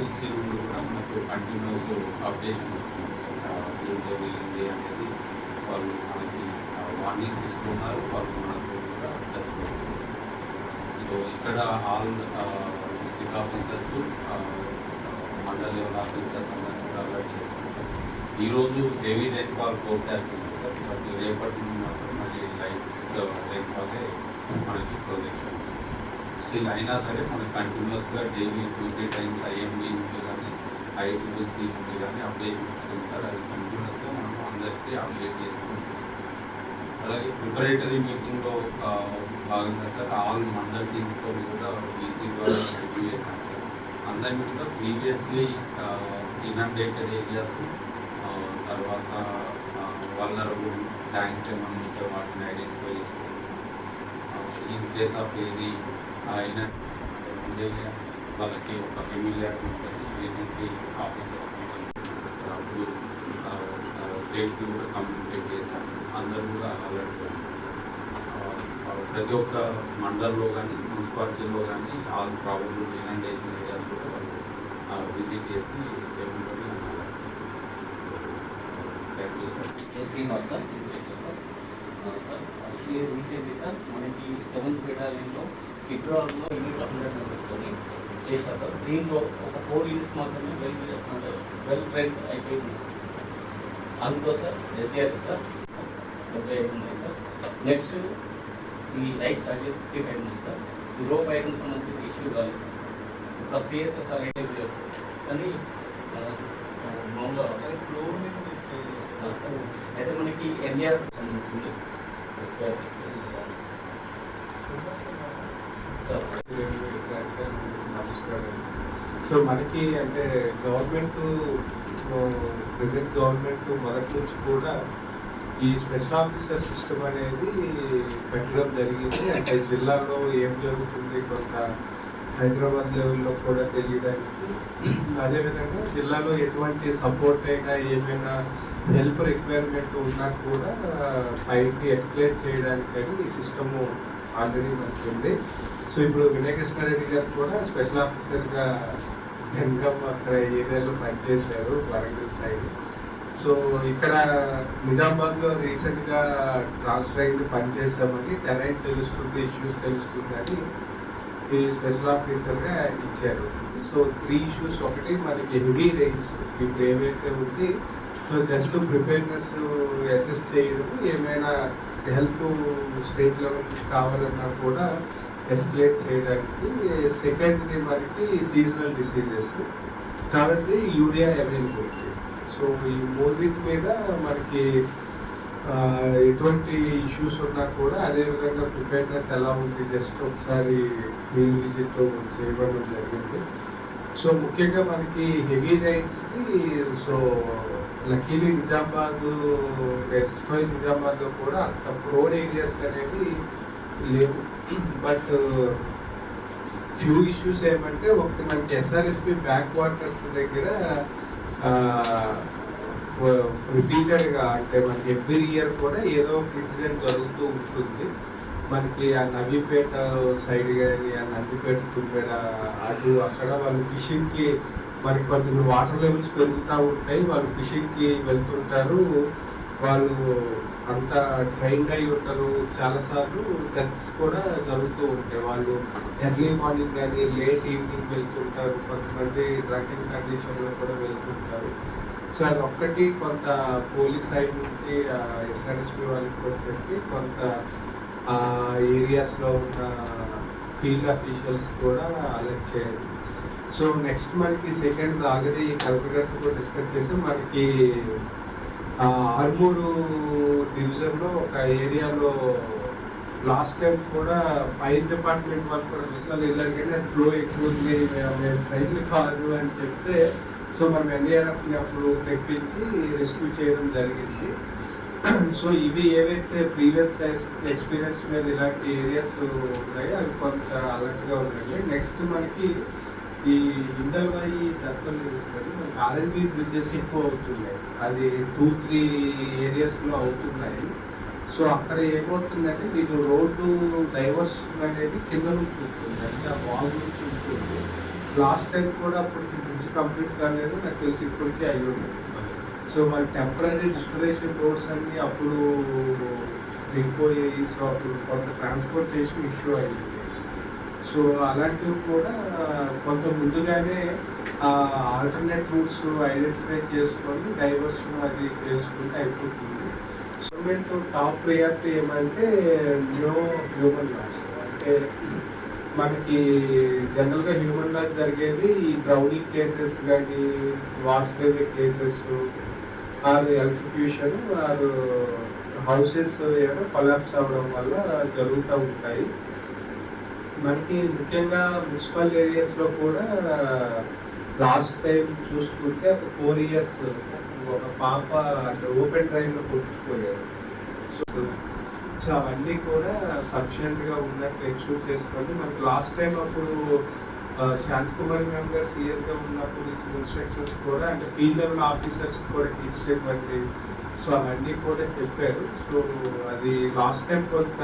SSLC నుండి కూడా మనకు కంటిన్యూస్ అప్డేషన్ వస్తుంది. సార్ ఏం జరుగుతుంది అనేది వాళ్ళు మనకి వార్నింగ్స్ ఇస్తున్నారు. వాళ్ళు మనకు కూడా సో ఇక్కడ all district officers mandal level officers అందరినీ కూడా అలర్ట్ చేస్తున్నారు. ఈరోజు హెవీ రైన్ఫాల్ ఫోర్కాస్ట్ ఉంది సార్ బట్ రేపటి నుండి మాత్రం మళ్ళీ లైట్ రైన్ఫాలే మనకి ప్రొజెక్షన్. స్టిల్ అయినా సరే మనకి కంటిన్యూస్గా daily two three times IMD నుండి కానీ ఐటీసీ నుండి కానీ అప్డేట్ ఇస్తుంది సార్ అది కంటిన్యూస్గా మనం అందరికీ అప్డేట్ చేసుకుంటాం అలాగే ప్రిపరేటరీ మీటింగ్లో భాగంగా సార్ ఆల్ మండల్ టీమ్తో కూడా బీసీ ద్వారా రివ్యూ చేశాం సార్ అందరినీ కూడా ప్రీవియస్లీ ఇన్అప్డేటెడ్ ఏరియాస్ తర్వాత వల్నరబుల్ ట్యాంక్స్ ఏమైనా ఉంటే వాటిని ఐడెంటిఫై చేసుకుంటాం ఇన్ కేస్ ఆఫ్ ఏది ఆయన వాళ్ళకి ఒక ఫెమిలియర్ ఉంటుంది. రీసెంట్లీ ఆఫీసర్స్ అప్పుడు స్టేట్కి కూడా కమ్యూనికేట్ చేశారు. అందరూ కూడా అలర్ట్ ప్రతి ఒక్క మండలంలో కానీ మున్సిపాలిటీలో కానీ ఆల్ ప్రాబ్లమ్ ఇనండేషన్ ఏరియాస్ కూడా వాళ్ళు విజిట్ చేసి everybody అన్నారు thank you sir Srinivas sir sir actually recently sir మనకి సెవెంత్ బెటాలియన్లో ఫిబ్రవరిలో యూనిట్ హండ్రెడ్ మెంబర్స్తోని చేశారు సార్ దీనిలో ఒక ఫోర్ యూనిట్స్ మాత్రమే వెల్ అంటే వెల్ ట్రైన్ అయిపోయింది. అందులో సార్ ఎస్డిఆర్ సార్ డెబ్బై ఐదు ఉన్నాయి సార్. నెక్స్ట్ ఈ లైట్ సర్టిఫికేట్ ఉంది సార్. ఈ రోప్ ఐటమ్ సంబంధించి ఇష్యూ కాలేదు సార్. ఒక సిఎస్ఎస్ఆర్ అయితే కానీ ఆ, ఆ, మామూలుగా అయితే మనకి ఎన్ఆర్ సంబంధించింది. సో మనకి అంటే గవర్నమెంట్ ప్రజెంట్ గవర్నమెంట్ మొదటి నుంచి కూడా ఈ స్పెషల్ ఆఫీసర్ సిస్టమ్ అనేది పెట్టడం జరిగింది. అంటే జిల్లాలో ఏం జరుగుతుంది కొంత హైదరాబాద్ లెవెల్లో కూడా తెలియడానికి. అదేవిధంగా జిల్లాలో ఎటువంటి సపోర్ట్ అయినా ఏమైనా హెల్ప్ రిక్వైర్మెంట్ ఉన్నా కూడా పైకి ఎస్కలేట్ చేయడానికని ఈ సిస్టము ఆల్రెడీ మనకుంది. ఉంది సో ఇప్పుడు వినయకృష్ణారెడ్డి గారు కూడా స్పెషల్ ఆఫీసర్గా జనగం అక్కడ ఏరియాలో పనిచేశారు వరంగల్ సైడ్. సో ఇక్కడ నిజామాబాద్లో రీసెంట్గా ట్రాన్స్ఫర్ అయింది పనిచేసామని టెరైన్ తెలుస్తుంది ఇష్యూస్ తెలుస్తుందని ఈ స్పెషల్ ఆఫీసర్గా ఇచ్చారు. సో త్రీ ఇష్యూస్ ఒకటి మనకి హెవీ రేంజ్ ఇప్పుడు ఏవైతే ఉంది సో జస్ట్ ప్రిపేర్నెస్ అసెస్ చేయడం ఏమైనా హెల్ప్ స్టేట్ లెవెల్ కావాలన్నా కూడా ఎస్కలేట్ చేయడానికి సెకండ్ది మనకి సీజనల్ డిసీజెస్. కాబట్టి యూరియా అవైలబిలిటీ సో ఈ మూడింటి మీద మనకి ఎటువంటి ఇష్యూస్ ఉన్నా కూడా అదే విధంగా ప్రిపేర్నెస్ ఎలా ఉంది జస్ట్ ఒకసారి మీ విజిట్ చేయడం జరిగింది. సో ముఖ్యంగా మనకి హెవీ రైడ్స్కి సో లక్కీలీ నిజామాబాద్ ఎక్స్ట్రా నిజామాబాద్లో కూడా అంత ప్రోడ్ ఏరియాస్ అనేవి లేవు. బట్ ఫ్యూ ఇష్యూస్ ఏమంటే ఒకటి మనకి ఎస్ఆర్ఎస్పి బ్యాక్ వాటర్స్ దగ్గర రిపీటెడ్గా అంటే మనకి ఎవ్రీ ఇయర్ కూడా ఏదో ఒక ఇన్సిడెంట్ జరుగుతూ ఉంటుంది. మనకి ఆ నవీపేట సైడ్ కానీ ఆ నవీపేట తుమ్మెడ అటు అక్కడ వాళ్ళు ఫిషింగ్కి మనకి కొంత వాటర్ లెవెల్స్ పెరుగుతూ ఉంటాయి. వాళ్ళు ఫిషింగ్కి వెళ్తుంటారు. వాళ్ళు అంత ట్రైన్డ్ అయి ఉంటారు చాలాసార్లు డెత్స్ కూడా జరుగుతూ ఉంటాయి. వాళ్ళు ఎర్లీ మార్నింగ్ కానీ లేట్ ఈవినింగ్ వెళ్తుంటారు. కొంతమంది డ్రంకింగ్ కండిషన్లో కూడా వెళ్తుంటారు. సో అది ఒక్కటి కొంత పోలీస్ సైడ్ నుంచి ఎస్ఆర్ఎస్పి వాళ్ళకి కూడా చెప్పి కొంత ఆ ఏరియాస్లో ఉన్న ఫీల్డ్ అఫీషియల్స్ కూడా అలర్ట్ చేయాలి. సో నెక్స్ట్ మనకి సెకండ్ ఆల్రెడీ కలెక్టర్తో కూడా డిస్కస్ చేసి. మనకి ఆర్మూరు డివిజన్లో ఒక ఏరియాలో లాస్ట్ టైం కూడా ఫైర్ డిపార్ట్మెంట్ వాళ్ళు కూడా విషయాలు వెళ్ళారు ఫ్లో ఎక్కువ ఉంది మేము ట్రైన్లు కాదు అని చెప్తే సో మనం ఎన్డీఆర్ఎఫ్ని అప్పుడు తెప్పించి రెస్క్యూ చేయడం జరిగింది. సో ఇవి ఏవైతే ప్రీవియస్ ఎక్స్పీరియన్స్ మీద ఇలాంటి ఏరియాస్ ఉన్నాయో అవి కొంత అలర్ట్గా ఉన్నాయి నెక్స్ట్ మనకి ఈ ఇండల్వాయి దత్తలు మనకి ఆర్ఎన్బి బ్రిడ్జెస్ ఎక్కువ అవుతున్నాయి. అది టూ త్రీ ఏరియాస్లో అవుతున్నాయి. సో అక్కడ ఏమవుతుందంటే మీకు రోడ్డు డైవర్షన్ అనేది కింద నుంచి ఉంటుంది అంటే ఆ వాల్ నుంచి ఉంటుంది లాస్ట్ టైం కూడా అప్పటికి బ్రిడ్జ్ కంప్లీట్ కాలేదు. నాకు తెలిసి ఇప్పటికే అయి ఉంది. సో మరి టెంపరీ డిస్టరేషన్ రోడ్స్ అన్ని అప్పుడు దిగిపోయాయి సో అప్పుడు కొంత ట్రాన్స్పోర్టేషన్ ఇష్యూ అయింది సో అలాంటివి కూడా కొంత ముందుగానే ఆల్టర్నేట్ రూట్స్ ఐడెంటిఫై చేసుకొని డైవర్షన్ అది చేసుకుంటే అయిపోతుంది. గవర్నమెంట్ టాప్ ప్రియారిటీ ఏమంటే న్యూ హ్యూమన్ లాస్ అంటే మనకి జనరల్గా హ్యూమన్ లాస్ జరిగేది ఈ డ్రౌనింగ్ కేసెస్ కానీ wash cases or electrocution or houses ఏమైనా కొలాప్స్ అవ్వడం వల్ల జరుగుతూ ఉంటాయి. మనకి ముఖ్యంగా మున్సిపల్ ఏరియాస్లో కూడా లాస్ట్ టైం చూసుకుంటే ఒక ఫోర్ ఇయర్స్ ఒక పాప అంటే ఓపెన్ డ్రైవ్లో కొట్టుకుపోయారు. సో సో అవన్నీ కూడా సఫిషియెంట్గా ఉన్నట్టు ఎక్స్క్యూట్ చేసుకొని మనకి లాస్ట్ టైం అప్పుడు శాంత్ కుమార్ మ్యామ్ గారు సీఎస్గా ఉన్నప్పుడు ఇచ్చిన ఇన్స్ట్రక్షన్స్ కూడా అంటే ఫీల్డ్ లెవెల్ ఆఫీసర్స్ కూడా టిప్స్ ఇవ్వండి. సో అవన్నీ కూడా చెప్పారు. సో అది లాస్ట్ టైం కొంత